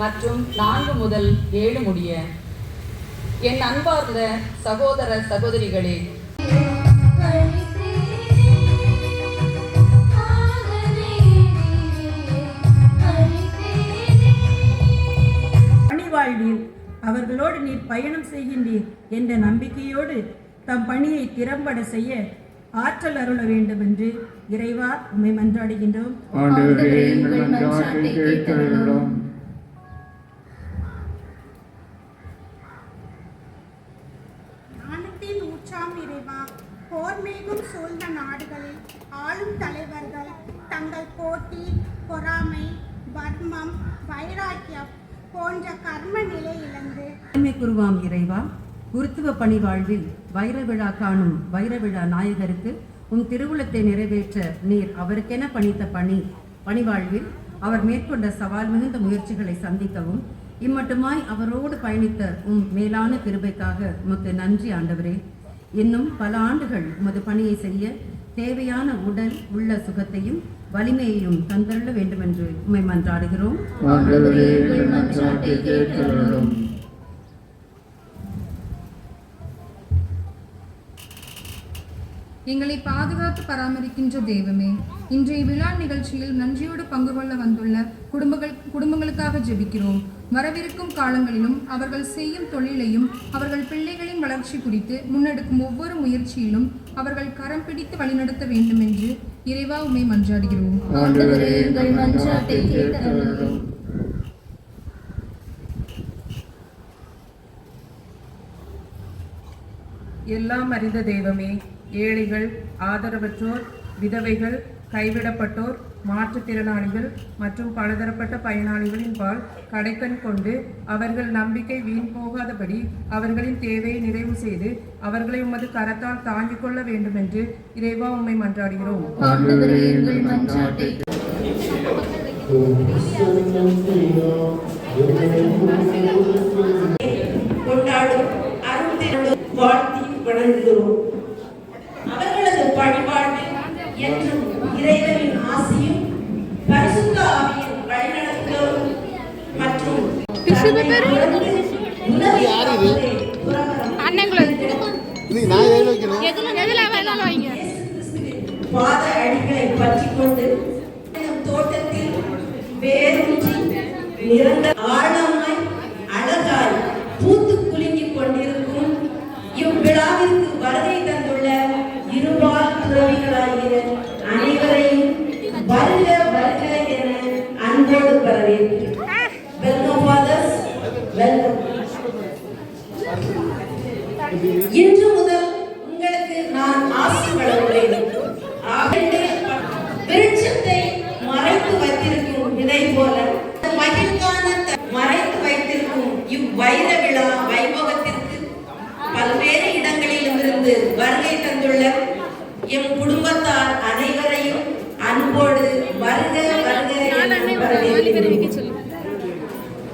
மற்றும் நான்கு முதல் ஏழு முடிய. என் அன்பார்ந்த சகோதர சகோதரிகளே. பணிவாழ்வில் அவர்களோடு நீர் பயணம் செய்கின்றீர் என்ற நம்பிக்கையோடு தம் பணியை திறம்பட செய்ய ஆற்றல் அருள வேண்டும் என்று இறைவா உம்மை மன்றாடுகின்றோம். ஞானத்தின் ஊற்றாம் இறைவா போர்மேகம் சூழ்ந்த நாடுகளில் ஆளும் தலைவர்கள் தங்கள் போட்டி பொறாமை வர்மம் வைராக்கியம் போன்ற கர்ம நிலை இழந்து நன்மை குருவாம் இறைவா. குருத்துவ பணி வாழ்வில் வைர விழா காணும் வைர விழா நாயகருக்கு உன் திருவுளத்தை நிறைவேற்ற நீர் அவருக்கென பணித்த பணி. பணிவாழ்வில் அவர் மேற்கொண்ட சவால் மிகுந்த முயற்சிகளை சந்திக்கவும் இம்மட்டுமாய் அவரோடு பயணித்த உம் மேலான கிருபைக்காக உமக்கு நன்றி ஆண்டவரே. இன்னும் பல ஆண்டுகள் உமது பணியை செய்ய தேவையான உடல் உள்ள சுகத்தையும் வலிமையையும் தந்தருள வேண்டுமென்று உம்மை மன்றாடுகிறோம். எங்கள் பாதுகாத்து பராமரிக்கின்ற தெய்வமே இன்றைய விழா நிகழ்ச்சியில் நன்றியோடு பங்கு கொள்ள வந்துள்ள குடும்பங்கள் குடும்பங்களுக்காக ஜெபிக்கிறோம். வரவிருக்கும் காலங்களிலும் அவர்கள் செய்யும் தொழிலையும் அவர்கள் பிள்ளைகளின் வளர்ச்சி குறித்து முன்னெடுக்கும் ஒவ்வொரு முயற்சியிலும் அவர்கள் கரம் பிடித்து வழிநடத்த வேண்டும் என்று இறைவா உம்மை மன்றாடுகிறோம் ஆண்டவரே எங்கள் மன்றாட்டை கேட்டருளும் எல்லாம் அறிந்த தெய்வமே ஏழைகள் ஆதரவற்றோர் விதவைகள் கைவிடப்பட்டோர் மாற்றுத்திறனாளிகள் மற்றும் பலதரப்பட்ட பயனாளிகளின் பால் கடைக்கண் கொண்டு அவர்கள் நம்பிக்கை வீண் போகாதபடி அவர்களின் தேவையை நிறைவு செய்து அவர்களை உமது கரத்தால் தாங்கிக் கொள்ள வேண்டும் என்று இறைவா உம்மை மன்றாடுகிறோம். கொண்டாடும் வாழ்த்தி வணங்குகிறோம் அவர்களது பணிபாடு என்றும் இறைவனின் ஆசியும் பரிசுத்த ஆவியின் வழிநடத்தலும் மற்றும் பாத அடிகளை பற்றிக் கொண்டு தோட்டத்தில் வேரூன்றி நிரந்தர ஆழமாய்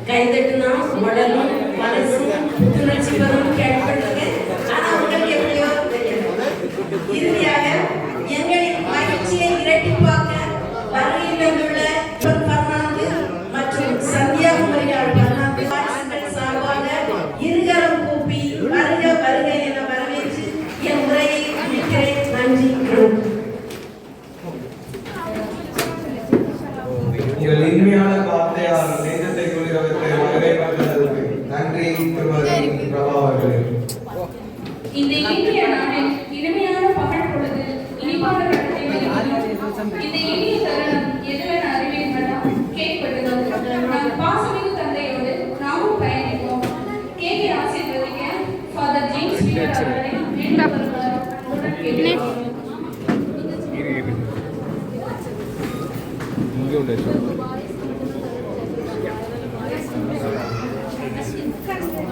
கைதட்டுனா உடலும் மனசும் புத்துணர்ச்சி வரும் கேட்பட்டது ஆனா உங்களுக்கு எப்படியோ தெரியும் இறுதியாக எங்களின் மகிழ்ச்சியை இரட்டிப்பாக்க வருகை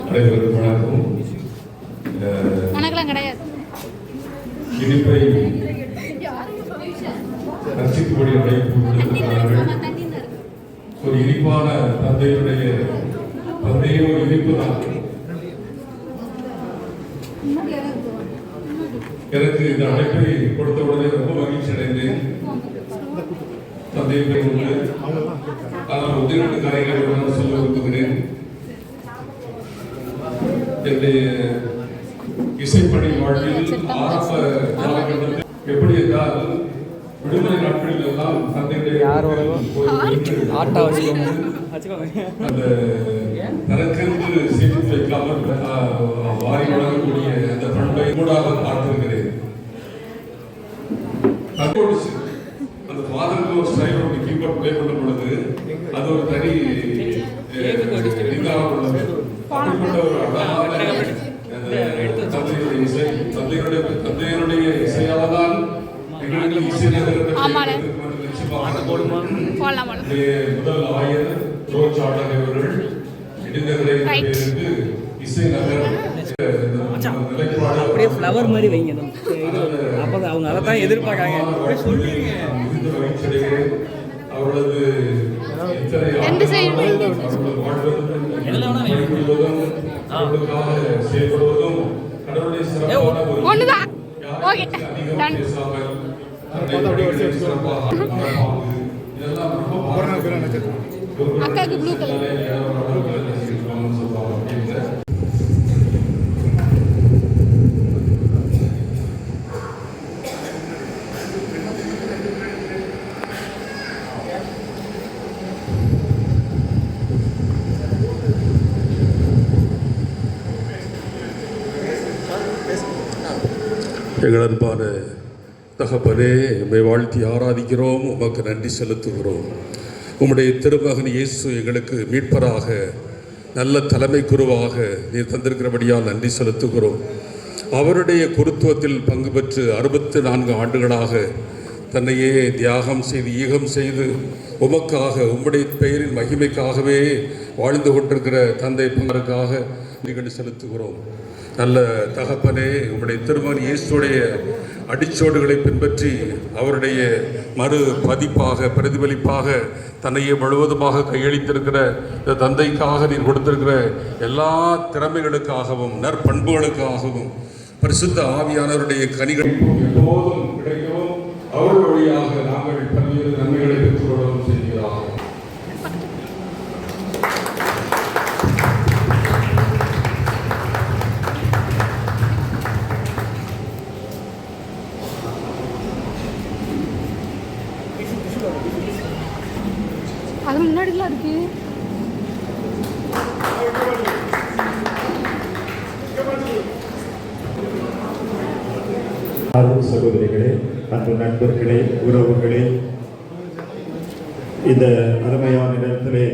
அனைவருக்கும் வணக்கம். அஹ், வணக்கம் கிடையாது. இனிப்பை ரசிக்கும்படி அழைப்பு விடுத்திருக்கிறார்கள். ஒரு இனிப்பான தந்தையுடைய தந்தையே ஒரு இனிப்பு தான். எனக்கு இந்த அழைப்பை கொடுத்த உடனே ரொம்ப மகிழ்ச்சி அடைந்தேன் தந்தை உண்டு சொல்ல விரும்புகிறேன். என்னுடைய இசைப்பணி வாழ்வில் ஆரம்ப காலகட்டத்தில் எப்படி என்றால் விடுமுறை நாட்களில் எல்லாம் தந்தையுடைய ஆட்டா அந்த தனக்கென்று சேமித்து வைக்காமல் வாரி வழங்கக்கூடிய அந்த பண்பை கூடாக பார்த்திருக்கிறேன். அந்த ஃபாதருக்கு ஒரு ஸ்டைல் ஒரு கீபோர்ட் ப்ளே பண்ணும் பொழுது அது ஒரு தனி இதாக உள்ளது அப்படிப்பட்ட ஒரு அழகான அந்த தந்தையுடைய இசை தந்தையுடைய தந்தையருடைய இசையால் தான் எங்களுக்கு இசை நகரத்தை நிச்சயமாக நம்முடைய முதல் ஆயர் ரோஜ் ஆடர் அவர்கள் இசை நகர் நிலைப்பாடு அப்படியே ஃப்ளவர் மாதிரி வைங்க. அதை தான் எதிர்பார்க்காங்க. அப்படியே சொல்லுங்க. மிகுந்த மகிழ்ச்சியடைகிறேன். அவர்களது இத்தனை ஆண்டுகளாக அவர்கள் எங்கள் அன்பான தகப்பனே உண்மை வாழ்த்தி ஆராதிக்கிறோம் உமக்கு நன்றி செலுத்துகிறோம். உம்முடைய திருமகன் இயேசு எங்களுக்கு மீட்பராக நல்ல தலைமை குருவாக நீர் தந்திருக்கிறபடியால் நன்றி செலுத்துகிறோம். அவருடைய குருத்துவத்தில் பங்கு பெற்று அறுபத்தி நான்கு ஆண்டுகளாக தன்னையே தியாகம் செய்து ஈகம் செய்து உமக்காக உம்முடைய பெயரின் மகிமைக்காகவே வாழ்ந்து கொண்டிருக்கிற தந்தை பங்கருக்காக நிகழ்ச்சி செலுத்துகிறோம். நல்ல தகப்பனே உங்களுடைய திருமன் இயேசுடைய அடிச்சோடுகளை பின்பற்றி அவருடைய மறு பதிப்பாக பிரதிபலிப்பாக தன்னையே முழுவதுமாக கையளித்திருக்கிற இந்த தந்தைக்காக நீர் கொடுத்திருக்கிற எல்லா திறமைகளுக்காகவும் நற்பண்புகளுக்காகவும் பரிசுத்த ஆவியானவருடைய கனிகள் எப்போதும் கிடைக்கவும் அவர் வழியாக நாங்கள் பல்வேறு அது முன்னாடிலாம் இருக்கு. சகோதரிகளே அன்பு நண்பர்களே உறவுகளே இந்த அருமையான இடத்திலே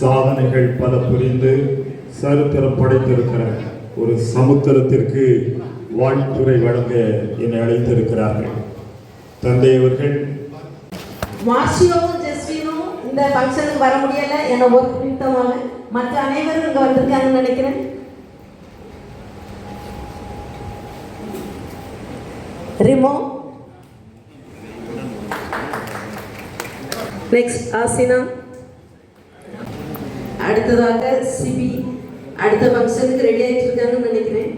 சாதனைகள் பல புரிந்து சரித்திரம் படைத்திருக்கிற ஒரு சமுத்திரத்திற்கு வாழ்த்துறை வழங்க என்னை அழைத்திருக்கிறார்கள். தந்தையவர்கள் மார்ஷியோவும் ஜெஸ்வினும் இந்த ஃபங்க்ஷனுக்கு வர முடியல. என்னை ஒரு நிமித்தமாக மற்ற அனைவரும் இங்கே வந்திருக்காங்கன்னு நினைக்கிறேன். ரிமோ. நெக்ஸ்ட் ஆசினா. அடுத்ததாக சிபி. அடுத்த ஃபங்க்ஷனுக்கு ரெடி ஆகிட்டு இருக்காங்கன்னு நினைக்கிறேன்.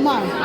আমার